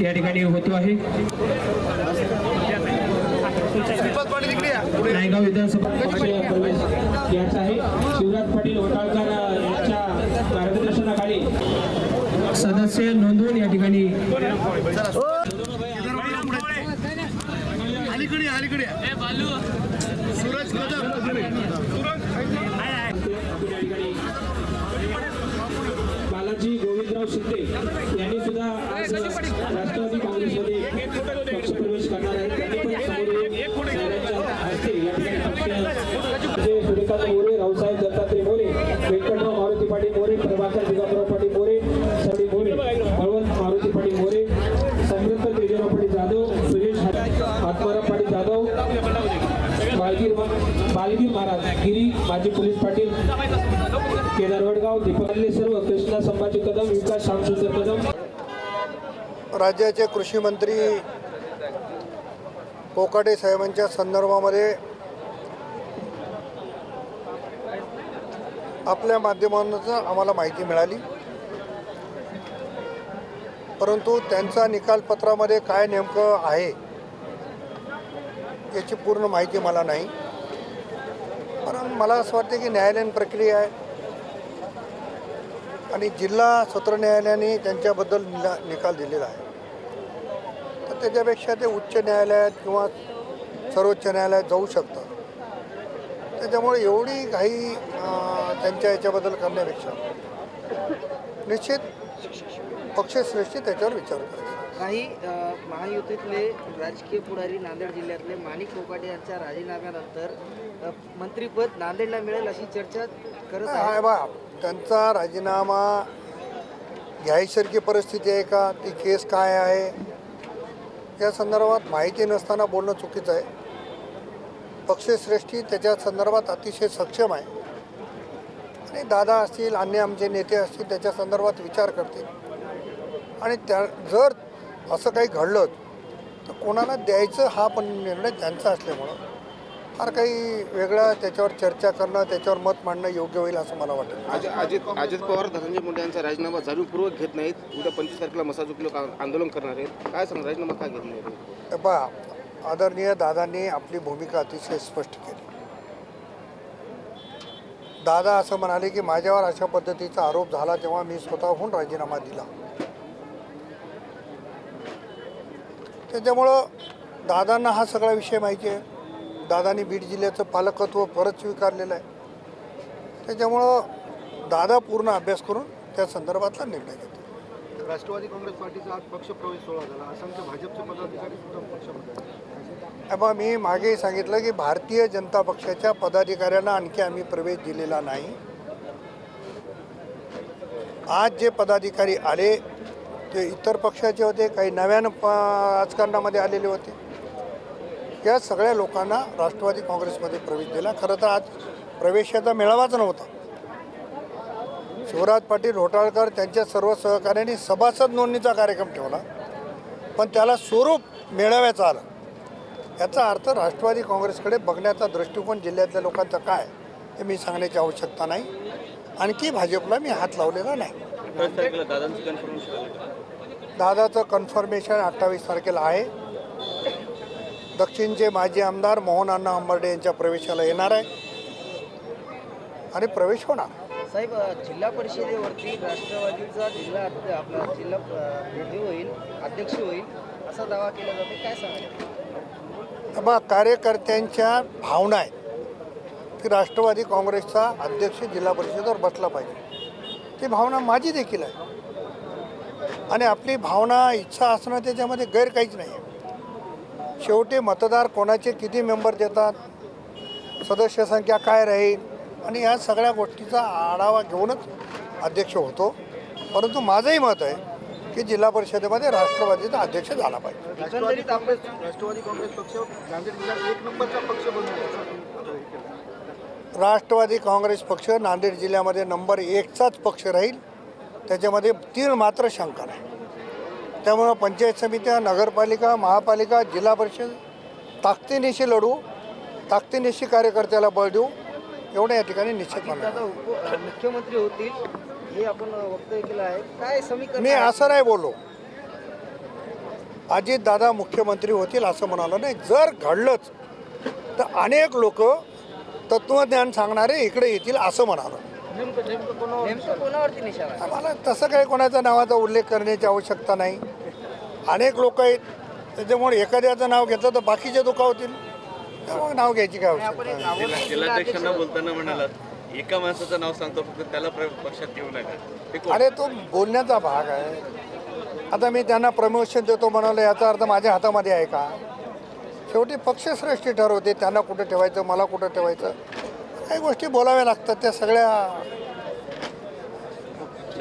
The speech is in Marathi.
या ठिकाणी होतो आहे. नायगाव विधानसभा पक्ष प्रवेश याचा आहे. शिवराज पाटील होटाळकर यांच्या मार्गदर्शनाखाली. सदस्य नोंदवून या ठिकाणी अलीकडे अलीकडे सूरज जे मोरे रावसाहेब दत्तात्रय मोरे व्यंकटराव मारुती पाटील मोरे प्रभाकर दिगंबराव पाटील मोरे सडी मोरे बळवंत मारुती पाटील मोरे समृद्ध तेजराव पाटील जाधव सुरेश आत्माराम पाटील जाधव बालगीर बालगीर महाराज गिरी माजी पोलीस पाटील केदारवडगाव वडगाव सर्व कृष्णा संभाजी कदम विकास श्यामसुंदर कदम. राज्याचे कृषी मंत्री कोकाटे साहेबांच्या संदर्भामध्ये आपल्या माध्यमांनाच आम्हाला माहिती मिळाली. परंतु त्यांचा निकालपत्रामध्ये काय नेमकं आहे याची पूर्ण माहिती मला नाही. कारण मला असं वाटतं की न्यायालयीन प्रक्रिया आहे. आणि जिल्हा सत्र न्यायालयाने त्यांच्याबद्दल निला निकाल दिलेला आहे. तर त्याच्यापेक्षा ते उच्च न्यायालयात किंवा सर्वोच्च न्यायालयात जाऊ शकतं त्याच्यामुळे एवढी काही त्यांच्या याच्याबद्दल करण्यापेक्षा. निश्चित पक्षश्रेष्ठी त्याच्यावर विचार करायचा. काही महायुतीतले राजकीय पुढारी नांदेड जिल्ह्यातले माणिक कोकाटे यांच्या राजीनाम्यानंतर मंत्रिपद नांदेडला मिळेल अशी चर्चा करत आहे बा त्यांचा राजीनामा घ्यायसारखी परिस्थिती आहे का? ती केस काय आहे? या संदर्भात माहिती नसताना बोलणं चुकीचं आहे. पक्षश्रेष्ठी त्याच्या संदर्भात अतिशय सक्षम आहे. आणि दादा असतील अन्य आमचे नेते असतील त्याच्या संदर्भात विचार करतील. आणि त्या जर असं काही घडलं तर कोणाला द्यायचं हा पण निर्णय त्यांचा असल्यामुळं फार काही वेगळा त्याच्यावर चर्चा करणं त्याच्यावर मत मांडणं योग्य होईल असं मला वाटतं. अजित अजित पवार धनंजय मुंडे यांचा राजीनामा जाणीवपूर्वक घेत नाहीत. उद्या पंचवीस तारखेला मसाजोग लोक आंदोलन करणार आहेत. काय सांगा राजीनामा का घेत नाही पहा आदरणीय दादांनी आपली भूमिका अतिशय स्पष्ट केली. दादा असं म्हणाले की माझ्यावर अशा पद्धतीचा आरोप झाला तेव्हा मी स्वतःहून राजीनामा दिला. त्याच्यामुळं दादांना हा सगळा विषय माहिती आहे. दादांनी बीड जिल्ह्याचं पालकत्व परत स्वीकारलेलं आहे. त्याच्यामुळं दादा पूर्ण अभ्यास करून त्या संदर्भातला निर्णय घेतो राष्ट्रवादी काँग्रेस पार्टीचा आज पक्ष प्रवेश सोहळा झाला. असंख्य भाजपचे पदाधिकारी मग मी मागेही सांगितलं की भारतीय जनता पक्षाच्या पदाधिकाऱ्यांना आणखी आम्ही प्रवेश दिलेला नाही. आज जे पदाधिकारी आले ते इतर पक्षाचे होते काही नव्यानं प राजकारणामध्ये आलेले होते. या सगळ्या लोकांना राष्ट्रवादी काँग्रेसमध्ये प्रवेश दिला. खरं तर आज प्रवेशाचा मेळावाच नव्हता. शिवराज पाटील घोटाळकर त्यांच्या सर्व सहकाऱ्यांनी सभासद नोंदणीचा कार्यक्रम ठेवला. पण त्याला स्वरूप मेळाव्याचं आलं. याचा अर्थ राष्ट्रवादी काँग्रेसकडे बघण्याचा दृष्टिकोन जिल्ह्यातल्या लोकांचा काय हे मी सांगण्याची आवश्यकता नाही. आणखी भाजपला मी हात लावलेला नाही. दादाचं कन्फर्मेशन अठ्ठावीस तारखेला आहे. दक्षिणचे माजी आमदार मोहन अण्णा अंबर्डे यांच्या प्रवेशाला येणार आहे. आणि प्रवेश होणार. साहेब जिल्हा परिषदेवरती राष्ट्रवादीचा जिल्हा आपला जिल्हा होईल अध्यक्ष होईल असा दावा केला जातो. काय सांगाल? बा कार्यकर्त्यांच्या भावना आहेत. की राष्ट्रवादी काँग्रेसचा अध्यक्ष जिल्हा परिषदेवर बसला पाहिजे. ती भावना माझी देखील आहे. आणि आपली भावना इच्छा असणं त्याच्यामध्ये गैर काहीच नाही आहे. शेवटी मतदार कोणाचे किती मेंबर देतात सदस्य संख्या काय राहील आणि या सगळ्या गोष्टीचा आढावा घेऊनच अध्यक्ष होतो. परंतु माझंही मत आहे की जिल्हा परिषदेमध्ये राष्ट्रवादीचा अध्यक्ष झाला पाहिजे. राष्ट्रवादी काँग्रेस राष्ट्रवादी काँग्रेस पक्ष नांदेड जिल्ह्यात एक नंबरचा पक्ष. राष्ट्रवादी काँग्रेस पक्ष नांदेड जिल्ह्यामध्ये नंबर एकचाच पक्ष राहील. त्याच्यामध्ये तीन मात्र शंका नाही त्यामुळं पंचायत समित्या नगरपालिका महापालिका जिल्हा परिषद ताकदीनिशी लढू ताकदीनिशी कार्यकर्त्याला बळ देऊ एवढं या ठिकाणी निश्चित मुख्यमंत्री होतील. हे आपण वक्तव्य केलं आहे. काय समीकरण मी? असं नाही बोललो. अजितदादा मुख्यमंत्री होतील असं म्हणालो नाही. जर घडलंच तर अनेक लोक तत्त्वज्ञान सांगणारे इकडे येतील असं म्हणालो? आम्हाला तसं काही कोणाच्या नावाचा उल्लेख करण्याची आवश्यकता नाही. अनेक लोक आहेत त्याच्यामुळे एखाद्याचं नाव घेतलं तर बाकीचे दुखावतील. त्यामुळे नाव घ्यायची काय आवश्यकता बोलताना म्हणालात. एका माणसाचं नाव सांगतो फक्त त्याला प्र- पक्षात घेऊ नका. अरे तो बोलण्याचा भाग आहे. आता मी त्यांना प्रमोशन देतो म्हणाले याचा अर्थ माझ्या हातामध्ये आहे का? शेवटी पक्षश्रेष्ठी ठरवते त्यांना कुठं ठेवायचं मला कुठं ठेवायचं? काही गोष्टी बोलाव्या लागतात त्या सगळ्या